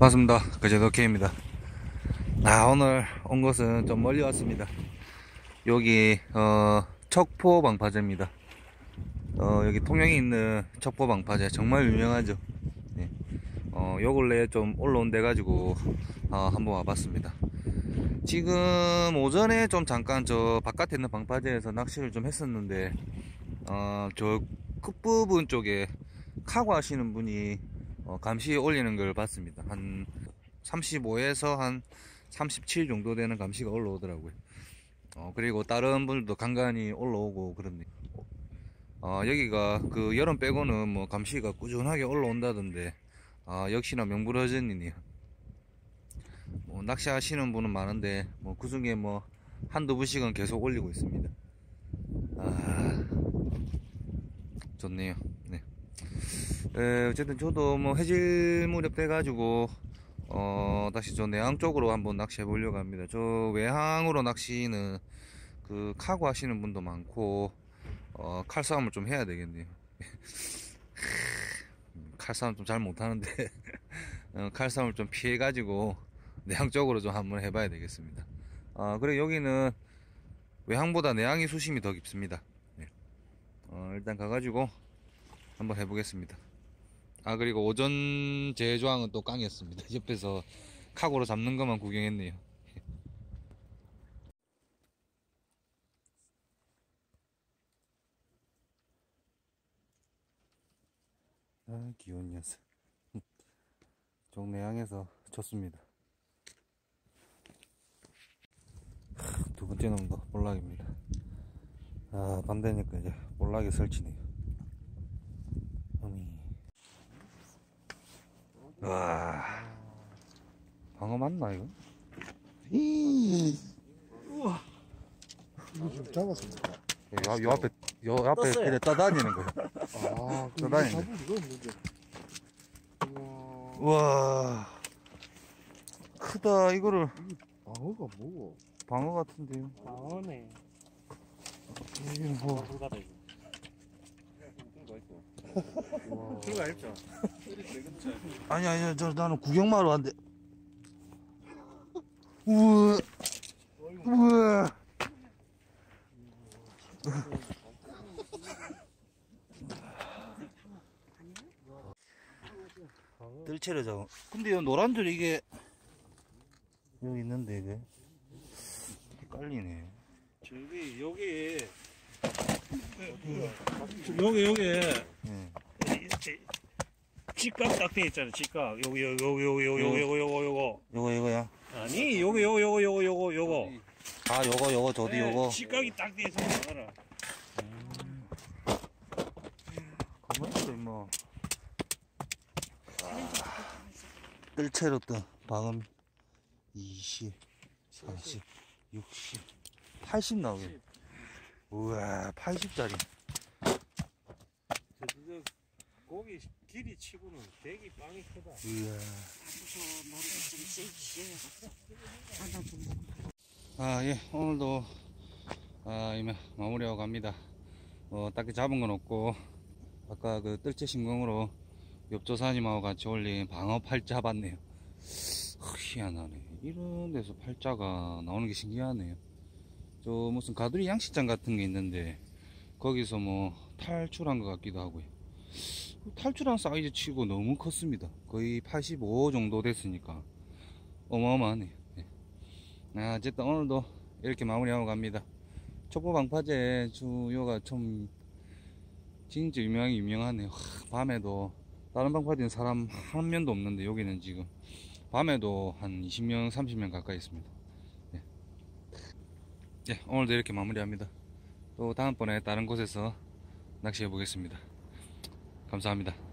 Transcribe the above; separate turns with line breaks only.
반갑습니다. 그제도 K입니다. 아, 오늘 온 곳은 좀 멀리 왔습니다. 여기, 어, 척포 방파제입니다. 어, 여기 통영에 있는 척포 방파제 정말 유명하죠. 네. 어, 요 근래에 좀 올라온 데 가지고, 어, 한번 와봤습니다. 지금 오전에 좀 잠깐 저 바깥에 있는 방파제에서 낚시를 좀 했었는데, 어, 저 끝부분 쪽에 카고 하시는 분이 어, 감시 올리는 걸 봤습니다. 한 35에서 한 37 정도 되는 감시가 올라오더라고요. 어, 그리고 다른 분들도 간간히 올라오고 그런데 어, 여기가 그 여름 빼고는 뭐 감시가 꾸준하게 올라온다던데 아, 역시나 명불허전이네요. 뭐 낚시하시는 분은 많은데 뭐 그 중에 뭐 한두 분씩은 계속 올리고 있습니다. 아, 좋네요. 네. 에, 어쨌든 저도 뭐 해질 무렵 돼가지고 어 다시 저 내항 쪽으로 한번 낚시해 보려고 합니다. 저 외항으로 낚시는 그 카고 하시는 분도 많고 어 칼싸움을 좀 해야 되겠네요. 칼싸움 좀 잘 못하는데 어, 칼싸움을 좀 피해 가지고 내항 쪽으로 좀 한번 해봐야 되겠습니다. 어, 그리고 여기는 외항보다 내항이 수심이 더 깊습니다. 네. 어, 일단 가가지고 한번 해보겠습니다. 아 그리고 오전 제조항은 또 깡이었습니다. 옆에서 카고로 잡는 것만 구경했네요. 아 귀여운 녀석. 종내항에서 쳤습니다. 두 번째 놈도 볼락입니다. 아 반대니까 이제 볼락이 설치네요. 어미. 와 방어 맞나 이거?
이거 좀 잡았습니다.
요, 요 앞에 요 앞에
떴어요.
이렇게 떠다니는 거야.
아, 또그
다니네.
잡은 이거 문제. 우와,
와 크다 이거를
방어가 뭐고?
방어 같은데요.
방어네.
이게 뭐
불가다 이거.
와,
불가 있죠.
아니 아니 저 나는 구경마로 왔는데. 우와 우와. 뜰채를 잡아. 근데 요 노란 줄 이게 여기 있는데 이게 깔리네.
저기 여기 여기 여기
예.
직각 딱 돼 있잖아. 직각 여기 여기 여기 여기 여기 여기 요거 요거 요거
요거 이거야.
아니 여기 요거 요거 요거 요거 요거
아 요거 요거 저도
네,
요거.
직각이 딱 돼 있어 나가라.
있어 임마. 뜰채로 뜬 방음 20, 40, 60, 80 나오게. 우와 80짜리.
저, 저, 고기 길이 치고는 되게 빵이 크다.
아, 예, 오늘도, 아, 이만 마무리하고 갑니다. 어, 딱히 잡은 건 없고, 아까 그 뜰채 신공으로 엽조사님하고 같이 올린 방어 팔자 잡았네요. 희한하네. 이런 데서 팔자가 나오는 게 신기하네요. 저 무슨 가두리 양식장 같은 게 있는데, 거기서 뭐 탈출한 것 같기도 하고요. 탈출한 사이즈 치고 너무 컸습니다. 거의 85 정도 됐으니까 어마어마하네요. 네. 아, 어쨌든 오늘도 이렇게 마무리하고 갑니다. 촉보 방파제 주요가 좀 진짜 유명하게 유명하네요. 하, 밤에도 다른 방파제는 사람 한 명도 없는데 여기는 지금 밤에도 한 20명, 30명 가까이 있습니다. 네. 네, 오늘도 이렇게 마무리합니다. 또 다음번에 다른 곳에서 낚시해 보겠습니다. 감사합니다.